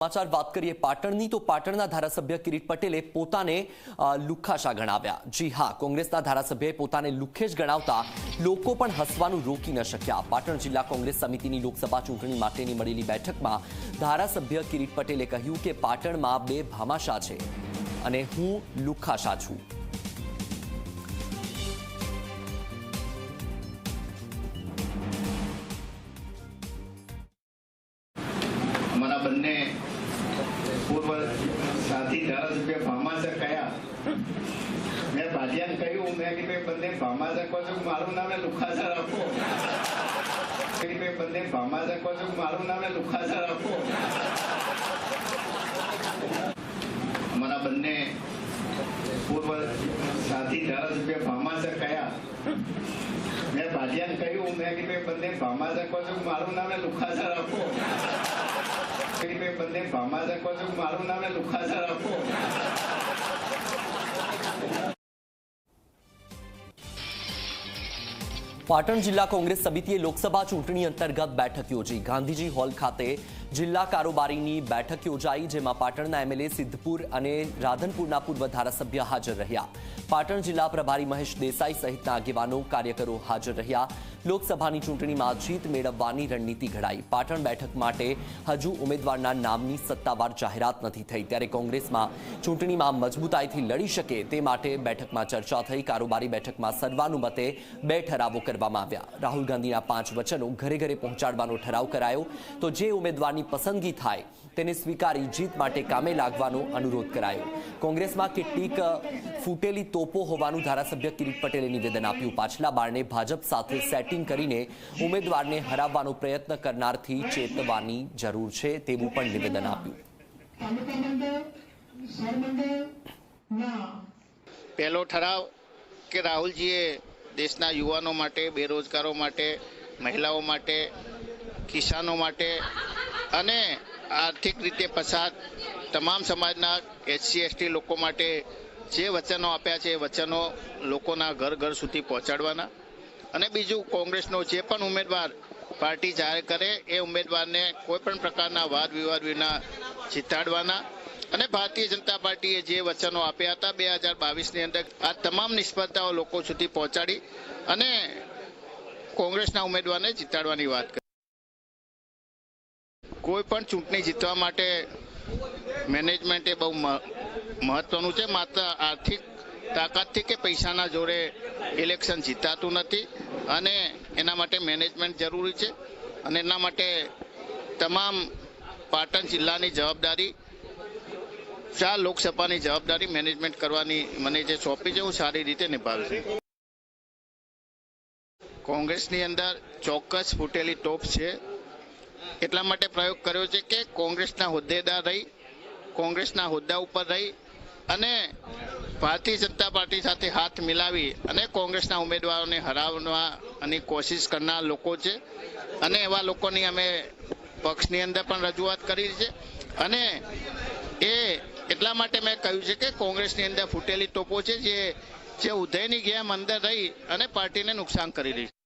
સમાચાર વાત કરીએ પાટણની, તો પાટણના ધારાસભ્ય કિરીટ પટેલે પોતાને લુખાશા ગણાવ્યા. જી હા, કોંગ્રેસના ધારાસભ્યએ પોતાને લુખેશ ગણાવતા લોકો પણ હસવાનું રોકી ન શક્યા. પાટણ જિલ્લા કોંગ્રેસ સમિતિની લોકસભા ચૂંટણી માટેની મળેલી બેઠકમાં ધારાસભ્ય કિરીટ પટેલે કહ્યું કે પાટણમાં બે ભામાશા છે અને હું લુખ્ખાશા છું. અમારા બંને પૂર્વ સાથી ધારાસભ્ય ભામાસર કયા મેં ભાજિયાને કહ્યું મેં કીધું એ બંને ભામાસર કહો છો મારું નામે લુખાસા રાખો કીધું એ બંને ભામાસર કહો છો મારું નામે લુખાસા રાખો અમારા બંને પૂર્વ સાથી ધારાસભ્ય ભામાસર કયા મેં ભાજિયાને કહ્યું, મેં કે ભાઈ બંને ભામાસર શકો છો, મારું નામે લુખાસા રાખો કીધું ભાઈ બંને ભામાસર શકો છો, મારું નામે લુખાસા રાખો પાટણ જિલ્લા કોંગ્રેસ સમિતિએ લોકસભા ચૂંટણી અંતર્ગત બેઠક યોજી. ગાંધીજી હોલ ખાતે જિલ્લા કારોબારીની બેઠક યોજાઈ, જેમાં પાટણના એમએલએ સિદ્ધપુર અને રાધનપુરના પૂર્વ ધારાસભ્ય હાજર રહ્યા. પાટણ જિલ્લા પ્રભારી મહેશ દેસાઈ સહિતના આગેવાનો, કાર્યકરો હાજર રહ્યા. લોકસભાની ચૂંટણીમાં જીત મેળવવાની રણનીતિ ઘડાઈ. પાટણ બેઠક માટે હજુ ઉમેદવારના નામની સત્તાવાર જાહેરાત નથી થઈ. ત્યારે કોંગ્રેસમાં ચૂંટણીમાં મજબૂતાઈથી લડી શકે તે માટે બેઠકમાં ચર્ચા થઈ. કારોબારી બેઠકમાં સર્વાનુમતે બે ઠરાવો કરવામાં આવ્યા. રાહુલ ગાંધીના પાંચ વચનો ઘરે ઘરે પહોંચાડવાનો ઠરાવ કરાયો. તો જે ઉમેદવારની પસંદગી થાય, તેને સ્વીકારી જીત માટે કામે લાગવાનો અનુરોધ કરાયો. કોંગ્રેસમાં કેટલીક ફૂટેલી તોપો હોવાનું ધારાસભ્ય કિરીટ પટેલે નિવેદન આપ્યું. પાછલા બારણે ભાજપ સાથે સેટિંગ કરીને ઉમેદવારને હરાવવાનો પ્રયત્ન કરનારથી ચેતવાની જરૂર છે તેવું પણ નિવેદન આપ્યું. પહેલો ઠરાવ કે રાહુલજીએ દેશના યુવાનો માટે, બેરોજગારો માટે, મહિલાઓ માટે, કિસાનો માટે અને આર્થિક રીતે પસાર તમામ સમાજના એસસી એસટી લોકો માટે જે વચનો આપ્યા છે એ વચનો લોકોના ઘર ઘર સુધી પહોંચાડવાના. અને બીજું, કોંગ્રેસનો જે પણ ઉમેદવાર પાર્ટી જાહેર કરે એ ઉમેદવારને કોઈ પણ પ્રકારના વાદ વિવાદ વિના જીતાડવાના. અને ભારતીય જનતા પાર્ટીએ જે વચનો આપ્યા હતા બે હજાર બાવીસની અંદર, આ તમામ નિષ્ફળતાઓ લોકો સુધી પહોંચાડી અને કોંગ્રેસના ઉમેદવારને જીતાડવાની વાત કરી. કોઈ પણ ચૂંટણી જીતવા માટે મેનેજમેન્ટ એ બહુ મહત્વનું છે. માત્ર આર્થિક તાકાતથી કે પૈસાના જોડે ઇલેક્શન જીતાતું નથી અને એના માટે મેનેજમેન્ટ જરૂરી છે અને એના માટે તમામ પાટણ જિલ્લાની જવાબદારી, ચાર લોકસભાની જવાબદારી મેનેજમેન્ટ કરવાની મને જે સોંપી છે, હું સારી રીતે નિભાવીશ. કોંગ્રેસની અંદર ચોક્કસ ફૂટેલી ટોપ છે. એટલા માટે પ્રયોગ કર્યો છે કે કોંગ્રેસના હોદ્દેદાર રહી, કોંગ્રેસના હોદ્દા ઉપર રહી અને ભારતીય જનતા પાર્ટી સાથે હાથ મિલાવી અને કોંગ્રેસના ઉમેદવારોને હરાવવાની કોશિશ કરનાર લોકો છે. અને એવા લોકોની અમે પક્ષની અંદર પણ રજૂઆત કરી છે. અને એ એટલા માટે મેં કહ્યું છે કે કોંગ્રેસની અંદર ફૂટેલી તોપો છે જે જે ઉદયની ગેમ અંદર રહી અને પાર્ટીને નુકસાન કરી રહી છે.